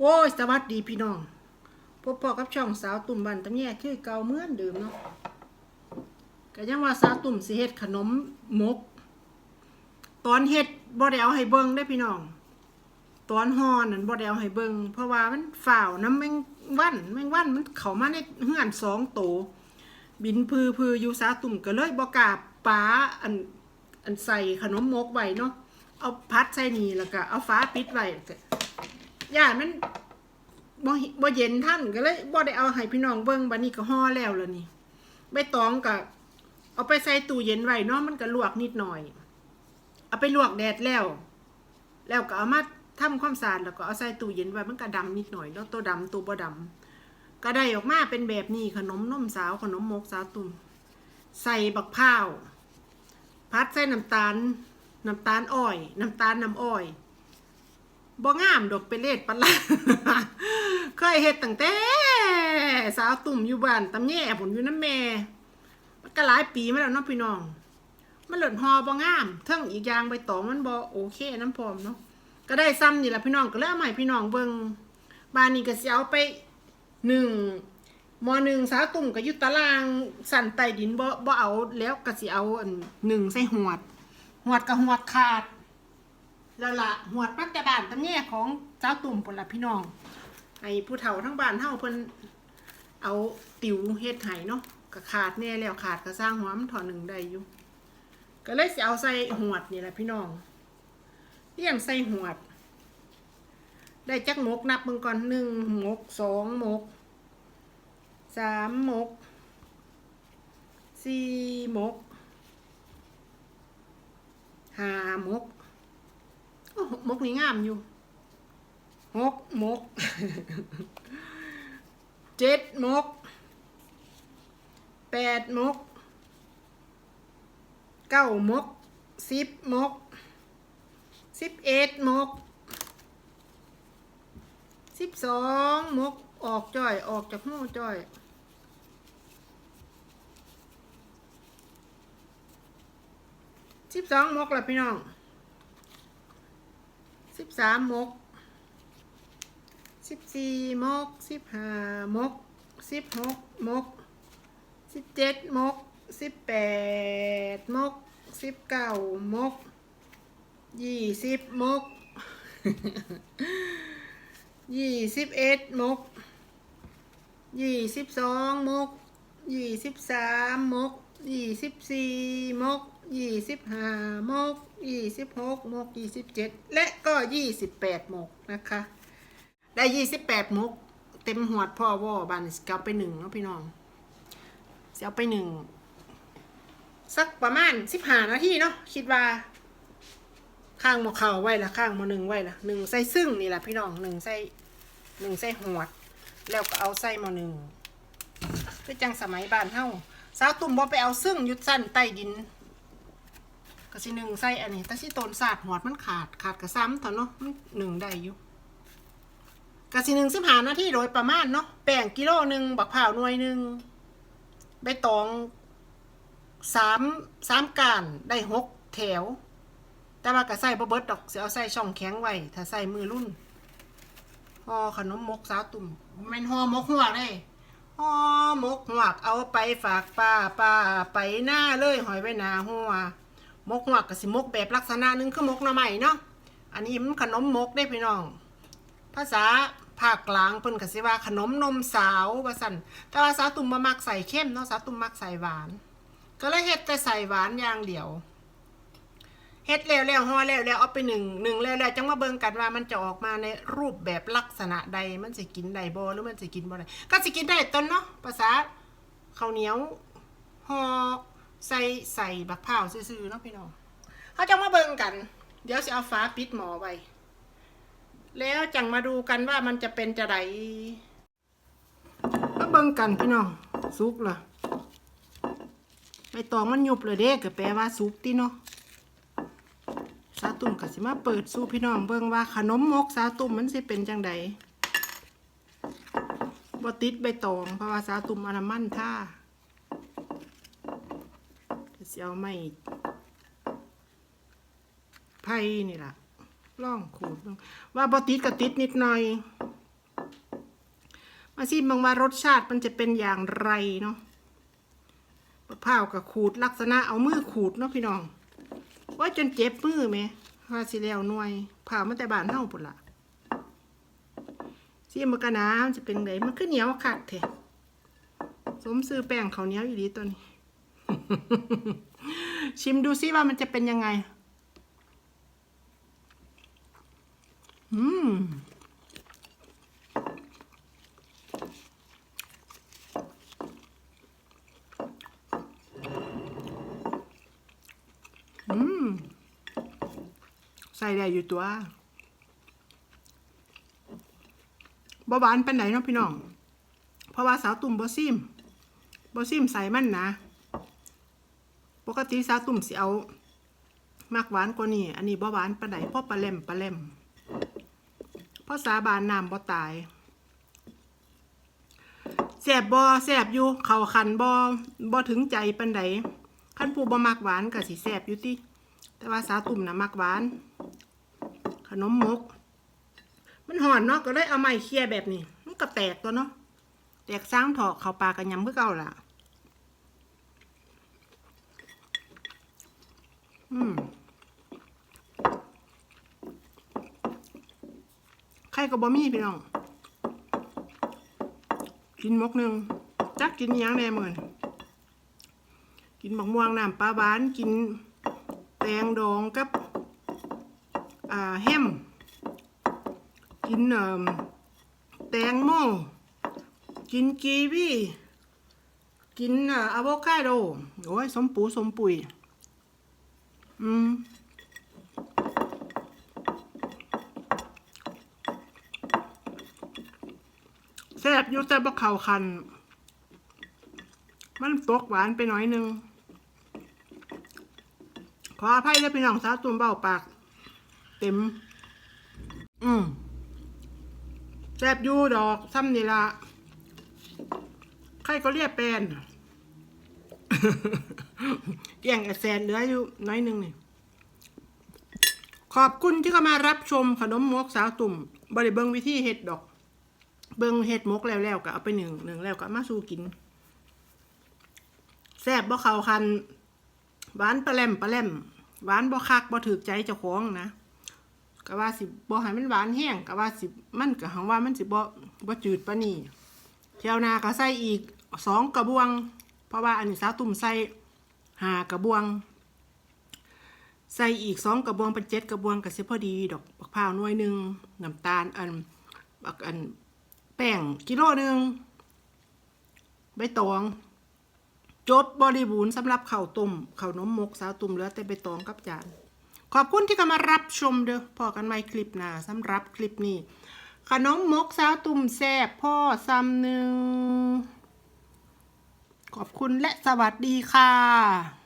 โอ้ยสวัสดีพี่น้อง พบพ่อกับช่องสาวตุ่มบันตะแย่คือเก่าเหมือนเดิมเนาะก็ยังว่าสาวตุ่มสิเฮ็ดขนมมก ตอนเฮ็ดบ่ได้เอาให้เบิ่งได้พี่น้อง ตอนห่อนั่นบ่ได้เอาให้เบิ่งเพราะว่ามันฝ่าวน้ำแมงวันแมงวันมันเข้ามาในเฮือนสองโตวบินพือพืออยู่สาวตุ่มก็เลยบ่กล้าป้าอันอันใส่ขนมมกไว้เนาะเอาพัดใส่นี่แล้วก็เอาฟ้าปิดไว้ ย่านมันบ่เห็นบ่เย็นท่านก็เลยบ่ได้เอาให้พี่น้องเบิ่งบัดนี้ก็ห่อแล้วล่ะนี่ใบตองก็เอาไปใส่ตู้เย็นไว้เนาะมันก็ลวกนิดหน่อย เอาไปลวกแดดแล้ว แล้วก็เอามาทำความสะอาดแล้วก็เอาใส่ตู้เย็นไว้มันก็ดำนิดหน่อยเนาะตัวดำตัวบ่ดำก็ได้ออกมาเป็นแบบนี้ขนมนมสาวขนมมกสาวตุ่มใส่บักพร้าวพัดใส่น้ำตาลน้ำตาลอ้อย น้ำตาลน้ำอ้อย บ่งามดอกเป็นเลดปานละเคยเฮ็ดตั้งแต่สาวตุ่มอยู่บ้านตำแย่ผมอยู่น้ำแม่มันก็หลายปีมาแล้วเนาะพี่น้อง มันเหลือนฮอบ่งามเทิงอีกอย่างใบตองมันบ่โอเคน้ำพร้อมเนาะก็ได้ซ้ำนี่แหละพี่น้องก็เลยเอาใหม่พี่น้องเบิ่งบ้านนี้ก็สิเอาไปหนึ่งมหนึ่งสาวตุ่มก็อยู่ตารางสั่นใต้ดินบ่บ่เอาแล้วก็สิเอาอันหนึ่งใส่หวดหวดกับหวดขาด แล้วละหวดปัจจุบันตำแย่ของเจ้าตุ่มปนละพี่น้อง ไอ้ผู้เฒ่าทั้งบ้านเฮาเพิ่นเอาติวเฮ็ดไห้เนาะก็ขาดแน่แล้วขาดก็สร้างหัวมันถอนหนึ่งได้อยู่ ก็เลยสิเอาใส่หวดนี่แหละพี่น้องเลี้ยงใส่หวด ได้จักหมกนับมึงก่อนหนึ่งหมกสองหมกสามหมกสี่หมกห้าหมก มกนี่งามอยู่หกมกเจ็ดมกแปดมกเก้ามกสิบมกสิบเอ็ดมกสิบสองมกออกจ้อยออกจากหูจ้อยสิบสองมกละพี่น้อง สามมกสิบสี่มกสิบห้ามกสิบหกมกสิบเจ็ดมกสิบแปดมกสิบเก้ามกยี่สิบมกยี่สิบเอ็ดมกยี่สิบสองมกยี่สิบสามมก ยี่สิบสี่มกยี่สิบห้ามกยี่สิบหกมกยี่สิบเจ็ดและก็ยี่สิบแปดมกนะคะ ได้ยี่สิบแปดมก เต็มหัวดพ่อว่อบานสเกาไปหนึ่งเนาะพี่น้องเสียไปหนึ่งสักประมาณสิบห้านาทีเนาะคิดว่า ข้างมอเข่าไว้ละข้างมอหนึ่งไว้ละหนึ่งใส่ซึ่งนี่แหละพี่น้องหนึ่งใส่หนึ่งใส่หัวดแล้วก็เอาใส่มอหนึ่งคือจังสมัยบ้านเฮา สาวตุ่มบ่ไปเอาซึ่งยุดสั้นใต้ดินก็สิหนึ่งใส่อันนี้แต่สิต้นศาสตร์หัวดมันขาดขาดกระซ้ำเถอะเนาะมันหนึ่งได้อยู่ก็สิหนึ่งสิบหานาทีโดยประมาณเนาะแป้งกิโลหนึ่งบักเผาวหน่วยหนึ่งใบตองสามสามก้านได้หกแถว แต่ว่าก็ใส่บ่เบิดดอกเสิเอาใส่ช่องแข็งไว้ถ้าใส่มือรุ่นห่อขนมมกสาวตุ่มม่นห่อมกหัวเลย ห่อมกหักเอาไปฝากป้าป้าไปหน้าเลยหอยไว้หนาหัวมกหัวกก็สิมกแบบลักษณะหนึ่งคือมกหน้ำใหม่เนาะอันนี้มันขนมมกได้พี่น้อง ภาษาภาคกลางเพิ่นก็สิว่าขนมนมสาวว่าซั่นแต่ว่าสาตุ่มบ่มักใส่เข้มเนาะสาวตุ่มมักใส่หวาน ก็เลยเฮ็ดแต่ใส่หวานอย่างเดียว เฮ็ดแล้วแล้วห่อแล้วแล้วเอาไปหนึ่งหนึ่งแล้วแล้วจังมาเบิ่งกันว่ามันจะออกมาในรูปแบบลักษณะใดมันสิกินได้บ่หรือมันสิกินบ่ได้ก็สิกินได้ต้นเนาะภาษาข้าวเหนียวห่อใส่ใส่บักพร้าวซื่อๆเนาะพี่น้องเขาจะมาเบิ่งกัน เดี๋ยวสิเอาฟ้าปิดหมอไว้แล้วจังมาดูกันว่ามันจะเป็นจะไดมาเบิ่งกันพี่น้องสุกล่ะใบตองมันยุบเลยเด้ก็แปลว่าสุกติเนาะ สาตุ่มก็สิมาเปิดสู่พี่น้องเบิ่งว่าขนมมกสาตุ่มมันสิเป็นจังใดบ่ติดใบตองเพราะว่าสาตุ่มอาน้ำมันท่าก็สิเอาไม้ไผ่นี่ล่ะล่องขูดว่าบ่ติดก็ติดนิดหน่อย มาซิมบางว่ารสชาติมันจะเป็นอย่างไรเนาะมะพร้าวกับขูดลักษณะเอามือขูดเนาะพี่น้อง ว่าจนเจ็บมือไหมว่าสิแล้วหน่วยผ่ามาแต่บานเท่าปุ่นละซิมกะน้ำจะเป็นไงมันขึ้นเหนียวคักเถอะสมซื้อแป้งเขาเหนียวอยู่ดีตัวนี้ ชิมดูซิว่ามันจะเป็นยังไง อืม อืม ใส่ได้อยู่ตัวบ่หวานปานไหนเนาะพี่น้อง เพราะว่าสาวตุ่มบ่ซิมบ่ซิมใส่มันนะ ปกติสาวตุ่มสิเอามากหวานกว่านี้ อันนี้บ่หวานปานไหนพราะปลาเล่มปลาเล่มพราะสาบานน้ำบ่ตายแสบบ่แสบอยู่ เข้าคันบ่บ่ถึงใจปานใดคันผู้บ่มักหวานก็สิแสบอยู่ติแต่ว่าสาวตุ่มนะมักหวาน นมมก มันห่อนเนาะก็เลยเอาไม้เคี่ยแบบนี้ มันก็แตกตัวเนาะแตกสร้างถอกเข้าปลากันยำเพื่อเก่าล่ะ อืมใครก็บ่มีพี่น้องกินมกหนึ่งจักกินยังแน่เหมือนกินบักม่วงน้ำปลาหวานกินแตงดองกับ แฮม กินแตงโม กินกีวีกินเอ่ออะโวคาโด โอ้ย สมปูสมปุย อืมแซ่บอยู่แต่บเข้าคัน มันตกหวานไปหน่อยนึง ขออภัยนะพี่น้องสาวตุ่มเบ้าปาก เต็ม อืมแซบยูดอกซ้ำนี่ละใครก็เรียกเป็นเกี่ยงแอแซนเหลืออยู่น้อยหนึงนี่ ขอบคุณที่เข้ามารับชมขนมมกสาวตุ่มบริเบิงวิธีเฮ็ดดอก เบิงเฮ็ดมกแล้วๆก็เอาไปหนึ่งหนึ่งแล้วก็มาสู่กินแซ่บบ่เขาคันหวานปลาแลมปลาแลมหวานบ่คักบ่ถือใจเจ้าของนะ ก็ว่าสิบ่ให้มันหวานแห้งก็ว่าสิมันก็หังว่ามันสิบ่บ่จืดปานนี้เที่ยวนาก็ใส่อีกสองกระบวง เพราะว่าอันนี้สาวตุ่มใส่หากระบวง ใส่อีกสองกระบวงเป็นเจ็ดกระบวงก็สิพอดี ดอกบักพร้าวหน่วยหนึ่งน้ำตาลอันบักอันแป้งกิโลหนึ่งใบตอง จบบริบูรณ์สำหรับข้าวต้มข้าวนมมกสาวตุ่มเหลือแต่ใบตองกับจาน ขอบคุณที่เข้ามารับชมเด้อพอกันใหม่คลิปหน้าสำหรับคลิปนี้ ขนมมกสาวตุ่มแซ่บพ่อซ้ำหนึ่งขอบคุณและสวัสดีค่ะ